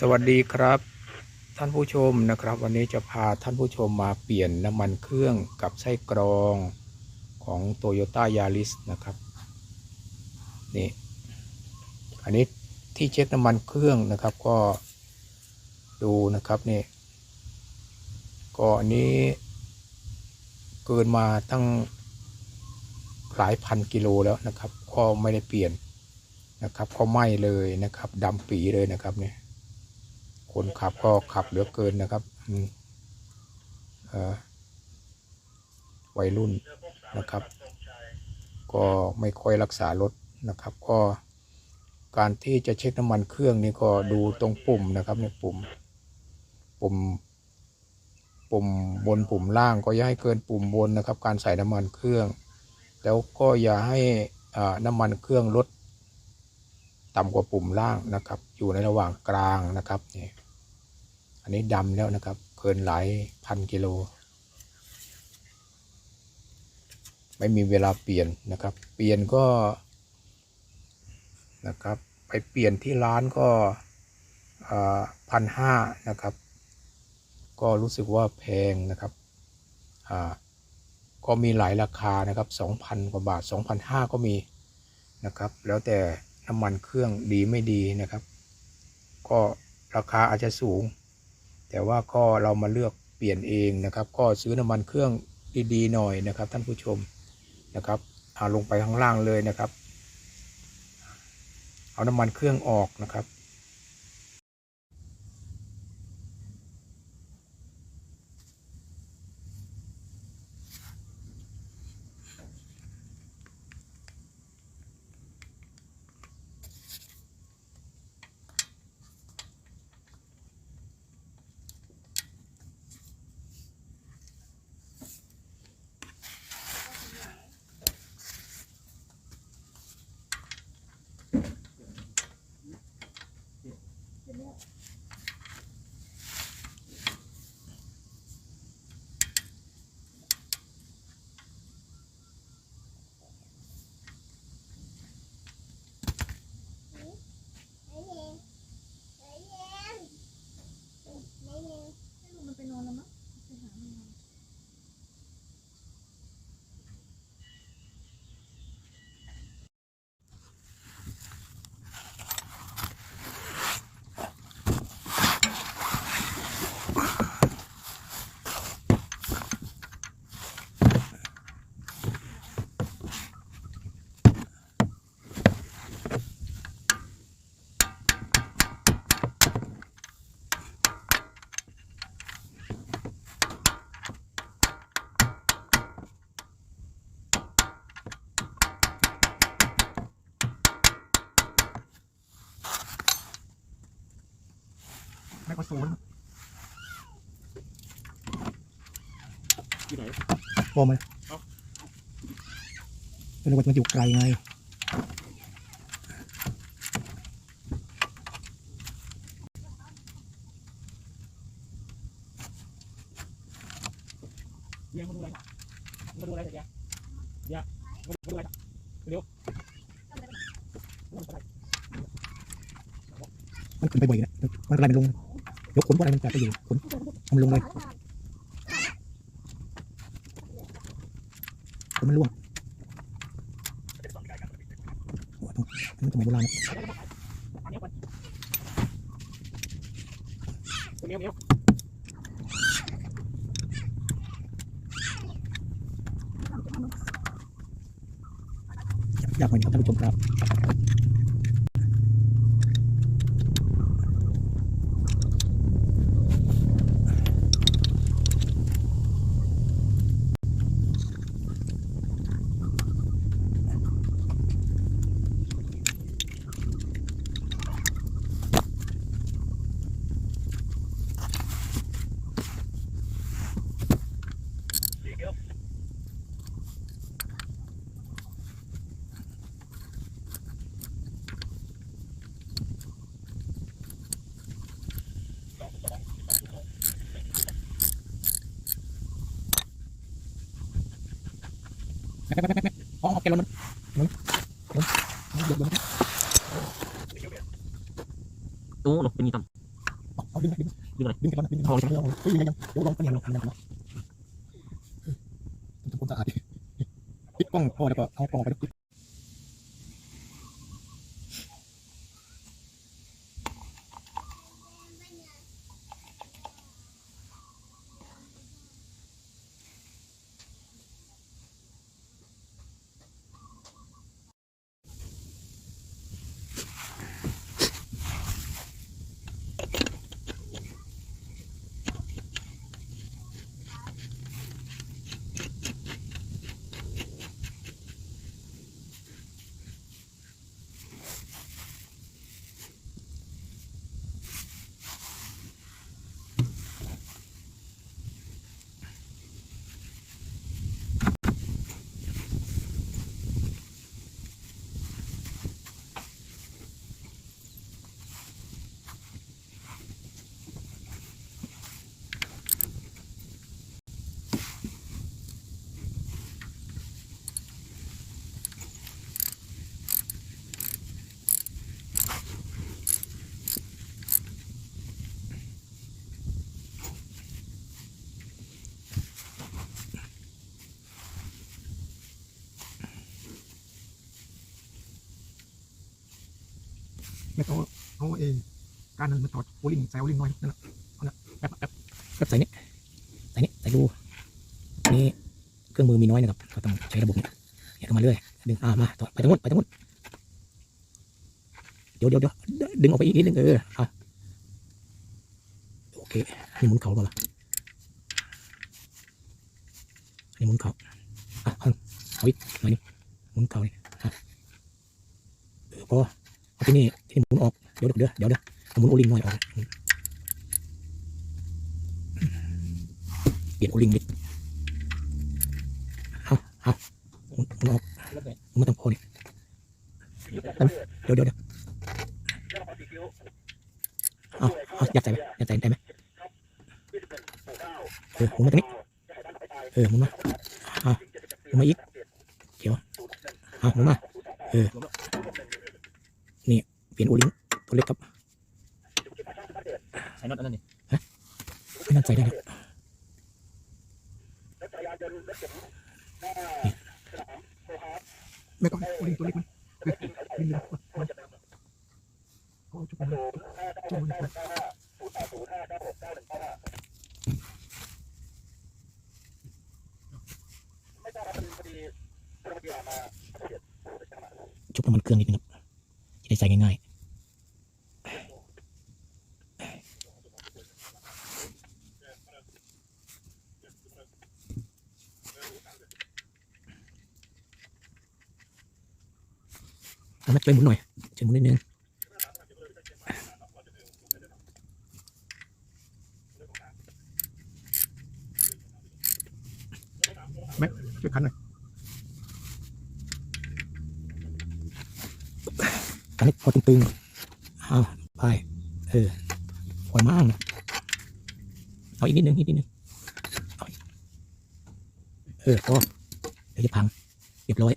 สวัสดีครับ ท่านผู้ชมนะครับ วันนี้จะพาท่านผู้ชมมาเปลี่ยนน้ำมันเครื่องกับไส้กรองของ Toyota Yaris นะครับนี่อันนี้ที่เช็คน้ำมันเครื่องนะครับก็ดูนะครับนี่ก็อันนี้เกินมาตั้งหลายพันกิโลแล้วนะครับ ก็ไม่ได้เปลี่ยนนะครับก็ไหม้เลยนะครับดำปีเลยนะครับเนี่ย คนขับก็ขับเหลือเกินนะครับวัยรุ่นนะครับ ก็ไม่ค่อยรักษารถนะครับ ก็การที่จะเช็คน้ำมันเครื่องนี่ก็ดูตรงปุ่มนะครับเนี่ยปุ่ม ปุ่ม ปุ่มบนปุ่มล่างก็อย่าให้เกินปุ่มบนนะครับ การใส่น้ำมันเครื่อง แล้วก็อย่าให้น้ำมันเครื่องลดต่ำกว่าปุ่มล่างนะครับ อยู่ในระหว่างกลางนะครับนี่ อันนี้ดำแล้วนะครับ เกินหลายพันกิโล ไม่มีเวลาเปลี่ยนนะครับ เปลี่ยนก็นะครับ ไปเปลี่ยนที่ร้านก็พันห้านะครับ ก็รู้สึกว่าแพงนะครับอ่าก็มีหลายราคานะครับสองพันกว่าบาทสองพันห้าก็มีนะครับ แล้วแต่น้ำมันเครื่องดีไม่ดีนะครับ ก็ราคาอาจจะสูง แต่ว่าก็เรามาเลือกเปลี่ยนเองนะครับ ก็ซื้อน้ำมันเครื่องดีๆหน่อยนะครับ ท่านผู้ชมนะครับเอาลงไปข้างล่างเลยนะครับ เอาน้ำมันเครื่องออกนะครับ มันไปนอนแล้วมั้งไปหามันนอน ไม่ก็ศูนย์ที่ไหน พอไหมเป็นว่ามันอยู่ไกลไงเรียงมาดูอะไรมาดูอะไรเดี๋ยวเดี๋ยวมาดูอะไรเร็วมันขึ้นไปบ่อยนะมันอะไรมันลง ยกขนพวกอะไรมันแตกไปอยู่ขนทำลงเลยขนมันร่วงโอ้โหอันนี้สมัยโบราณอยากหน่อยนะครับท่านผู้ชมครับ อ๋อแกลลอนมันมันมันเดือดมันโอ้หนูเป็นยี่ตั้มก่อนเอาเลยเอาเลยเฮ้ยยังยังเดี๋ยวลองกันยังลองกันยังนะทำความสะอาดปิดกล้องพอแล้วก็เอากล้องไปปิด ไม่ต้องเอาเองการนั้นมาต่อโอลิงใส่โอลิงน้อยนั่นแหละเอาละแป๊บแป๊บแป๊บใส่นี่ใส่นี่ใส่รูนี่เครื่องมือมีน้อยนะครับเราต้องใช้ระบบเนี่ยเนี่ยเข้ามาเรื่อยดึงอ่ามาต่อไปตรงนู้นไปตรงนู้นเดี๋ยวเดี๋ยวเดี๋ยวดึงออกไปอีกนิดนึงเออเอาโอเคนี่หมุนเข่าเปล่าล่ะอันนี้หมุนเข่าอะเอาเอาอีกหน่อยนึงหมุนเข่านี่อะเออพอ ที่นี่ที่หมุนออก เดี๋ยวเดี๋ยวเดี๋ยวเดี๋ยวหมุนโอลิงหน่อยออกเปลี่ยนโอลิงนิดเอาเอาหมุนหมุนออกมุนไม่ต้องพอนี่เดี๋ยวเดี๋ยวเดี๋ยวเอาเอายัดใส่ไปยัดใส่ได้ไหมเออหมุนมาตรงนี้เออหมุนมาเอาหมุนมาอีกเดี๋ยวเอาหมุนมาเออ เปลี่ยนโอลิงตัวเล็กครับใส่น็อตอันนั้นนี่ไม่นั่นใส่ได้แล้วไม่ต้องโอลิงตัวเล็กมันเล็กลิงเลยเอาจุดมันจุดมันจุบน้ำมันเครื่องนิดนึงครับจะได้ ใส่ง่ายๆเอามาช่วยหมุนหน่อยช่วยหมุนนิดนึงแม่ช่วยคันหน่อย นนี้พอตึงๆเอาไปเออปล่อยมานะเอาอีกนิดนึงอีกนิดนึงเออกเออพอเดี๋ยวจะพังเรียบร้อย